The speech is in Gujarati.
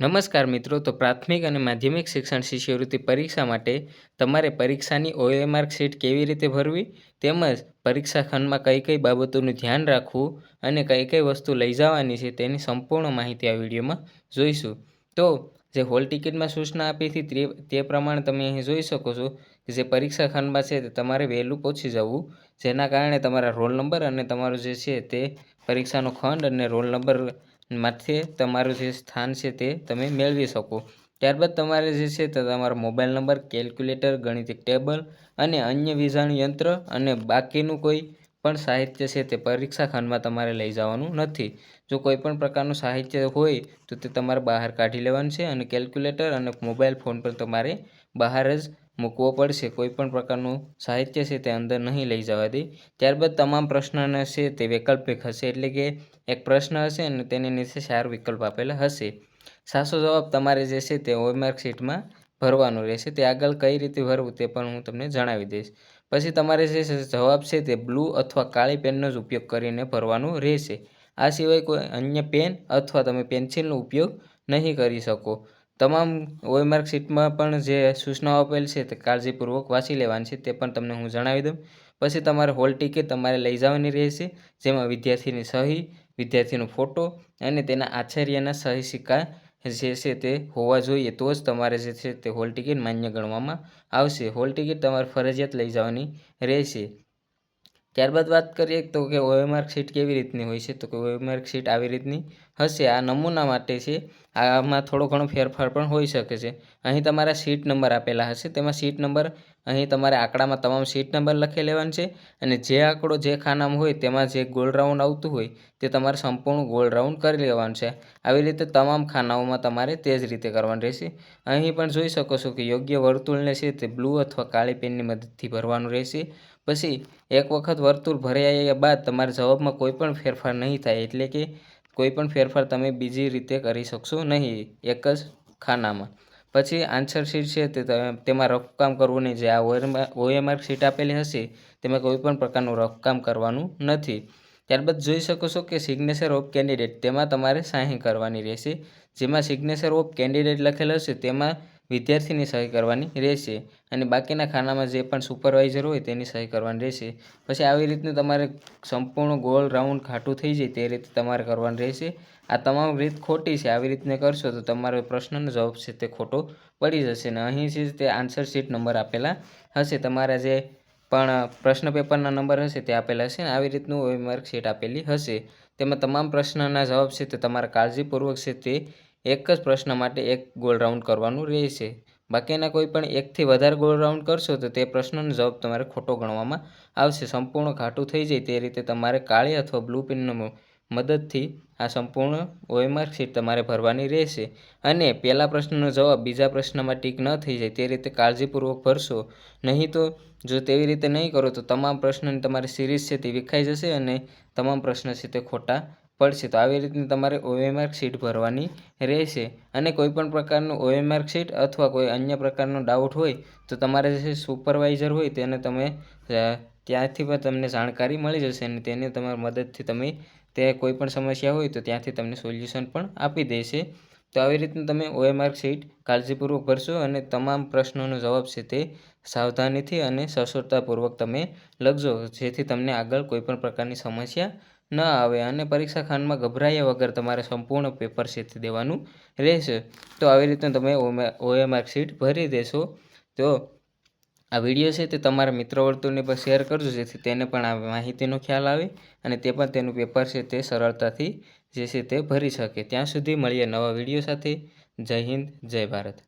નમસ્કાર મિત્રો, તો પ્રાથમિક અને માધ્યમિક શિક્ષણ શિષ્યવૃત્તિ પરીક્ષા માટે તમારે પરીક્ષાની ઓએમઆર શીટ કેવી રીતે ભરવી? તેમજ પરીક્ષા ખંડમાં કઈ કઈ બાબતોનું ધ્યાન રાખવું અને કઈ કઈ વસ્તુ લઈ જવાની છે તેની સંપૂર્ણ માહિતી આ વિડીયોમાં જોઈશું. તો, જે હોલ ટિકિટમાં સૂચના આપી હતી તે પ્રમાણે તમે અહીં જોઈ શકો છો કે જે પરીક્ષા ખંડમાં છે તે તમારે વહેલું પહોંચી જવું, જેના કારણે તમારા રોલ નંબર અને તમારું જે છે તે પરીક્ષાનો ખંડ અને રોલ નંબર માંથી તમારું જે સ્થાન છે તે તમે મેળવી શકો. ત્યારબાદ તમારે જે છે તે તમારો મોબાઈલ નંબર, કેલ્ક્યુલેટર, ગણિતિક ટેબલ અને અન્ય વીજાણુ યંત્ર અને બાકીનું કોઈ પણ સાહિત્ય છે તે પરીક્ષા ખંડમાં તમારે લઈ જવાનું નથી. જો કોઈ પણ પ્રકારનું સાહિત્ય હોય તો તે તમારે બહાર કાઢી લેવાનું છે અને કેલ્ક્યુલેટર અને મોબાઈલ ફોન પર તમારે બહાર જ મૂકવો પડશે. કોઈપણ પ્રકારનું સાહિત્ય છે તે અંદર નહીં લઈ જવા દે. ત્યારબાદ તમામ પ્રશ્નના છે તે વૈકલ્પિક હશે. એટલે કે એક પ્રશ્ન હશે અને તેની નીચે ચાર વિકલ્પ આપેલા હશે. સાચો જવાબ તમારે જે છે તે હોમવર્ક શીટમાં ભરવાનો રહેશે. તે આગળ કઈ રીતે ભરવું તે પણ હું તમને જણાવી દઈશ. પછી તમારે જે જવાબ છે તે બ્લુ અથવા કાળી પેનનો જ ઉપયોગ કરીને ભરવાનું રહેશે. આ સિવાય કોઈ અન્ય પેન અથવા તમે પેન્સિલનો ઉપયોગ નહીં કરી શકો. તમામ ઓએમઆર્ક શીટમાં પણ જે સૂચનાઓ આપેલ છે તે કાળજીપૂર્વક વાંચી લેવાની છે, તે પણ તમને હું જણાવી દઉં. પછી તમારે હોલ ટિકિટ તમારે લઈ જવાની રહેશે, જેમાં વિદ્યાર્થીની સહી, વિદ્યાર્થીનો ફોટો અને તેના આચાર્યના સહી સિક્કા જે છે તે હોવા જોઈએ, તો જ તમારે જે છે તે હોલ ટિકિટ માન્ય ગણવામાં આવશે. હોલ ટિકિટ તમારે ફરજિયાત લઈ જવાની રહેશે. ત્યારબાદ વાત કરીએ તો કે ઓએમઆર્ક શીટ કેવી રીતની હોય છે? તો કે ઓએમઆર્ક શીટ આવી રીતની હશે, આ નમૂના માટે છે. આમાં થોડો ઘણો ફેરફાર પણ હોઈ શકે છે. અહીં તમારા સીટ નંબર આપેલા હશે. તેમાં સીટ નંબર, અહીં તમારે આંકડામાં તમામ સીટ નંબર લખી લેવાનો છે અને જે આંકડો જે ખાનામાં હોય તેમાં જે ગોલ રાઉન્ડ આવતું હોય તે તમારે સંપૂર્ણ ગોલ રાઉન્ડ કરી લેવાનું છે. આવી રીતે તમામ ખાનાઓમાં તમારે તે જ રીતે કરવાનું રહેશે. અહીં પણ જોઈ શકો છો કે યોગ્ય વર્તુળને છે તે બ્લુ અથવા કાળી પેનની મદદથી ભરવાનું રહેશે. પછી, એક વખત વર્તુળ ભરાયા બાદ તમારા જવાબમાં કોઈ પણ ફેરફાર નહીં થાય એટલે કે કોઈ પણ ફેરફાર તમે બીજી રીતે કરી શકશો નહીં, એક જ ખાનામાં. પછી આન્સર શીટ છે તે તેમાં રફકામ કરવું નહીં જે આ ઓએમઆર શીટ આપેલી હશે, તેમાં કોઈ પણ પ્રકારનું રફકામ કરવાનું નથી. ત્યારબાદ જોઈ શકો છો કે સિગ્નેચર ઓફ કેન્ડિડેટ તેમાં તમારે સાહી કરવાની રહેશે. જેમાં સિગ્નેચર ઓફ કેન્ડિડેટ લખેલ હશે, તેમાં વિદ્યાર્થીની સહી કરવાની રહેશે અને બાકીના ખાનામાં જે પણ સુપરવાઇઝર હોય તેની સહી કરવાની રહેશે. પછી આવી રીતનું તમારે સંપૂર્ણ ગોળ રાઉન્ડ ખાટું થઈ જાય તે રીતે તમારે કરવાનું રહેશે. આ તમામ રીત ખોટી છે, આવી રીતને કરશો તો તમારો પ્રશ્નનો જવાબ છે તે ખોટો પડી જશે ને અહીં છે તે આન્સર શીટ નંબર આપેલા હશે, તમારા જે પણ પ્રશ્ન પેપરના નંબર હશે તે આપેલા હશે ને આવી રીતનું માર્કશીટ આપેલી હશે. તેમાં તમામ પ્રશ્નના જવાબ છે તે તમારા કાળજીપૂર્વક છે તે એક જ પ્રશ્ન માટે એક ગોળ રાઉન્ડ કરવાનું રહેશે. બાકીના કોઈ પણ એકથી વધારે ગોળ રાઉન્ડ કરશો તો તે પ્રશ્નનો જવાબ તમારે ખોટો ગણવામાં આવશે. સંપૂર્ણ ઘાટું થઈ જાય તે રીતે તમારે કાળી અથવા બ્લુ પિનનો મદદથી આ સંપૂર્ણ ઓએમઆર શીટ તમારે ભરવાની રહેશે. અને પહેલા પ્રશ્નનો જવાબ બીજા પ્રશ્નમાં ટીક ન થઈ જાય તે રીતે કાળજીપૂર્વક ભરશો. નહીં તો જો તેવી રીતે નહીં કરો તો તમામ પ્રશ્નની તમારી સિરીઝ છે તે વિખાઈ જશે અને તમામ પ્રશ્ન છે તે ખોટા પડશે. તો આવી રીતની તમારે ઓએમઆર શીટ ભરવાની રહેશે. અને કોઈ પણ પ્રકારનું ઓએમઆર શીટ અથવા કોઈ અન્ય પ્રકારનો ડાઉટ હોય, તો તમારે જે સુપરવાઇઝર હોય તેને તમે ત્યાંથી પણ તમને જાણકારી મળી જશે અને તેની તમારી મદદથી તમે તે કોઈ પણ સમસ્યા હોય તો ત્યાંથી તમને સોલ્યુશન પણ આપી દેશે. તો આવી રીતનું તમે ઓએમઆર શીટ કાળજીપૂર્વક ભરશો અને તમામ પ્રશ્નોનો જવાબ છે તે સાવધાનીથી અને સચોટતાપૂર્વક તમે લખજો, જેથી તમને આગળ કોઈ પણ પ્રકારની સમસ્યા ન આવે અને પરીક્ષા ખંડમાં ગભરાયા વગર તમારે સંપૂર્ણ પેપર શીટ દેવાનું રહેશે? તો આવી રીતે તમે ઓએમઆર શીટ ભરી દેશો. તો આ વીડિયો છે તે તમારા મિત્ર વર્તુળને પર શેર કરજો, જેથી તેને પણ આ માહિતીનો ખ્યાલ આવે અને તે પણ તેનું પેપર છે તે સરળતાથી જે છે તે ભરી શકે. ત્યાં સુધી મળીએ નવા વીડિયો સાથે. જય હિન્દ, જય ભારત.